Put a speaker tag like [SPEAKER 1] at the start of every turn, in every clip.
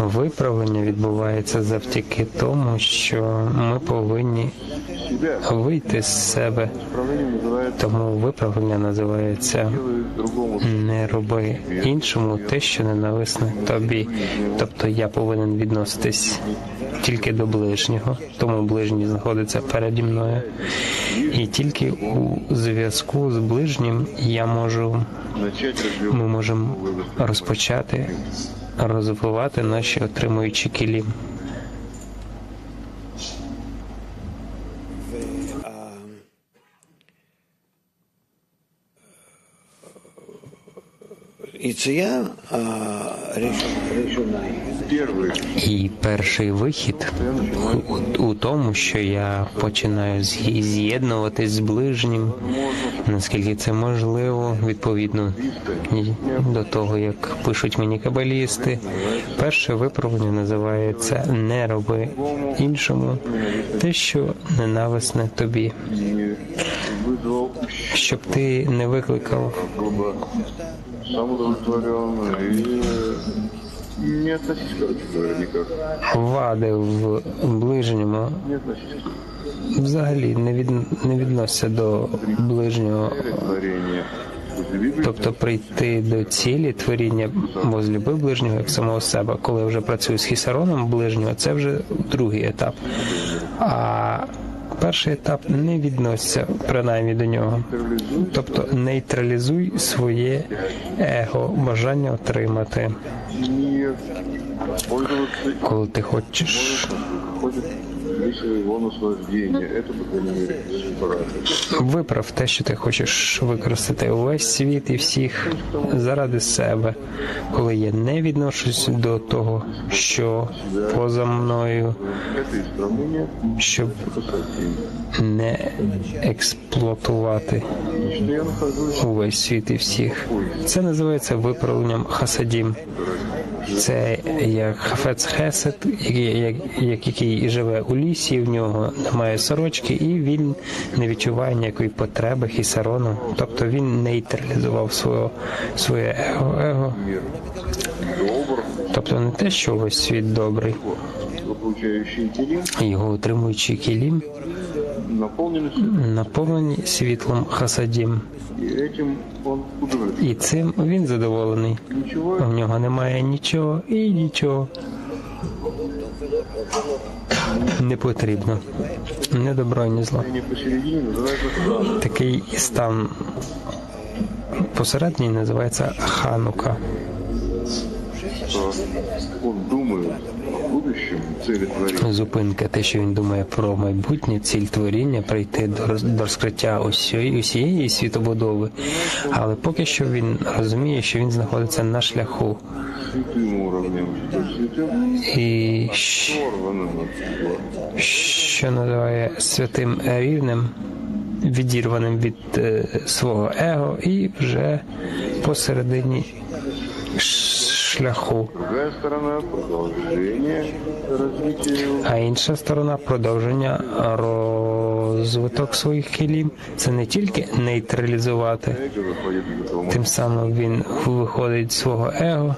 [SPEAKER 1] Виправлення відбувається завдяки тому, що ми повинні вийти з себе. Тому виправлення називається не роби іншому те, що ненависне тобі. Тобто я повинен відноситись тільки до ближнього, тому ближній знаходиться переді мною. І тільки у зв'язку з ближнім я можу, ми можемо розпочати розвивати наші отримуючі кілі. І перший. Вихід у, у тому, що я починаю з'єднуватись з ближнім, наскільки це можливо, відповідно до того, як пишуть мені кабалісти. Перше виправлення називається не роби іншому те, що ненависне тобі, щоб ти не викликав
[SPEAKER 2] сам удовлетворен и не относись, короче говоря, никак.
[SPEAKER 1] вади в ближньому
[SPEAKER 2] Не относись
[SPEAKER 1] взагалі не від не відноситься до ближнього Тобто прийти до цілі творіння возлюби ближнього як самого себе, коли я вже працюю з хісароном ближнього, це вже другий етап. А перший етап не відноситься принаймні до нього. Тобто нейтралізуй своє его, бажання отримати, коли ти хочеш
[SPEAKER 2] ходит для своего наслаждения. Это, по крайней мере, сепарация.
[SPEAKER 1] Виправ те, що ти хочеш використати увесь світ і всіх заради себе, коли я не відношусь до того, що поза мною,
[SPEAKER 2] Это исправление
[SPEAKER 1] щоб
[SPEAKER 2] красоты.
[SPEAKER 1] не експлуатувати
[SPEAKER 2] Что я нахожусь
[SPEAKER 1] увесь світ і всіх. Це називається виправленням хасадім. Це як хафець хесед, який, як, як, який живе у лісі, в нього немає сорочки, і він не відчуває ніякої потреби хісарону. Тобто він нейтралізував свого, своє его, его. Тобто не те, що весь світ добрий, його утримуючий кілім наповнені світлом хасадім. І цим він задоволений.
[SPEAKER 2] В
[SPEAKER 1] У нього немає нічого і нічого. Не потрібно. Не добро, ні зло.
[SPEAKER 2] не.
[SPEAKER 1] Такий стан посередній називається ханука
[SPEAKER 2] Что он думает о будущем, цели творения.
[SPEAKER 1] Зупинка, те, що він думає про майбутнє, ціль творіння, прийти до, роз- до розкриття усієї, усієї світобудови. Але поки що він розуміє, що він знаходиться на шляху.
[SPEAKER 2] Святым уровнем, то есть святым
[SPEAKER 1] І щ-
[SPEAKER 2] оторванным от всего.
[SPEAKER 1] що називає святим рівнем, відірваним від е, свого его, і вже посередині ш- шляху.
[SPEAKER 2] Другая сторона – продолжение развития его.
[SPEAKER 1] А інша сторона продовження розвиток своїх кілів це не тільки нейтралізувати,
[SPEAKER 2] Эго выходит из этого
[SPEAKER 1] тим самим він виходить з свого его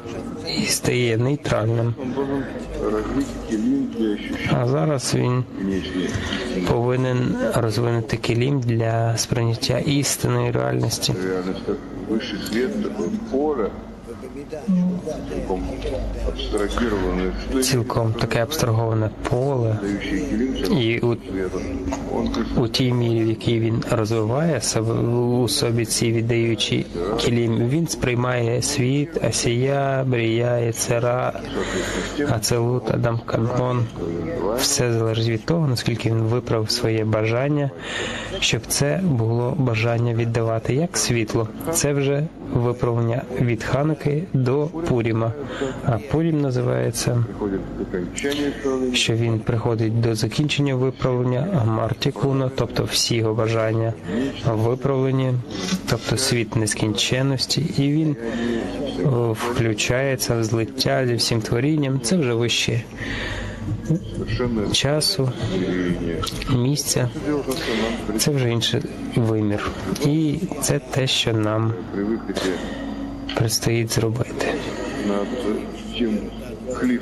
[SPEAKER 1] і стає нейтральним.
[SPEAKER 2] Он должен развить килим для ощущения
[SPEAKER 1] А зараз він
[SPEAKER 2] внешней
[SPEAKER 1] повинен розвинути кілім для сприйняття істинної реальності. Цілком таке абстраговане поле, і у, у тій мірі, в якій він розвиває у собі ці віддаючі кілім, він сприймає світ, асія, брія, Ецера, Ацелут, Адам Канон. Все залежить від того, наскільки він виправив своє бажання, щоб це було бажання віддавати як світло. Це вже виправлення від Хануки до Пуріма. А Пурім називається, що він приходить до закінчення виправлення Мартікуно, тобто всі його бажання виправлені, тобто світ нескінченності, і він включається в злиття зі всім творінням. Це вже вище часу, місця. Це вже інший вимір. І це те, що нам предстоїть зробити.